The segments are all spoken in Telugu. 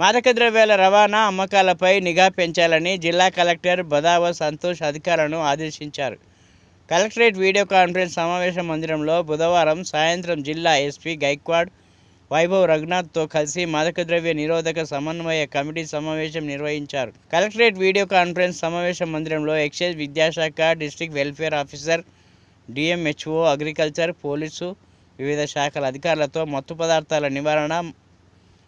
మాదక ద్రవ్యాల రవాణా అమ్మకాలపై నిఘా పెంచాలని జిల్లా కలెక్టర్ బదావ సంతోష్ అధికారులను ఆదేశించారు. కలెక్టరేట్ వీడియో కాన్ఫరెన్స్ సమావేశ మందిరంలో బుధవారం సాయంత్రం జిల్లా ఎస్పీ గైక్వాడ్ వైభవ్ రఘునాథ్తో కలిసి మాదక ద్రవ్య నిరోధక సమన్వయ కమిటీ సమావేశం నిర్వహించారు. కలెక్టరేట్ వీడియో కాన్ఫరెన్స్ సమావేశ మందిరంలో ఎక్సైజ్ విద్యాశాఖ district welfare officer DMHO agriculture police వివిధ శాఖల అధికారులతో మత్తు పదార్థాల నివారణ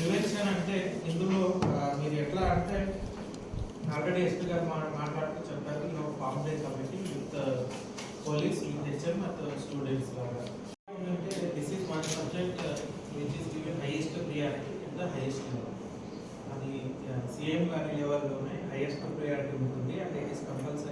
ప్రివెన్షన్ అంటే ఇందులో మీరు ఎట్లా అంటే ఆల్రెడీ ఎస్పీ గారు మా మాట్లాడుతూ చెప్పారు ఈ form the committee with police with HM with students లాగా. Uh, అంటే this is one subject which is given highest priority in the highest level అది సీఎం గారి లెవెల్లోనే హైయెస్ట్ ప్రియారిటీ ఉంటుంది. And it is compulsory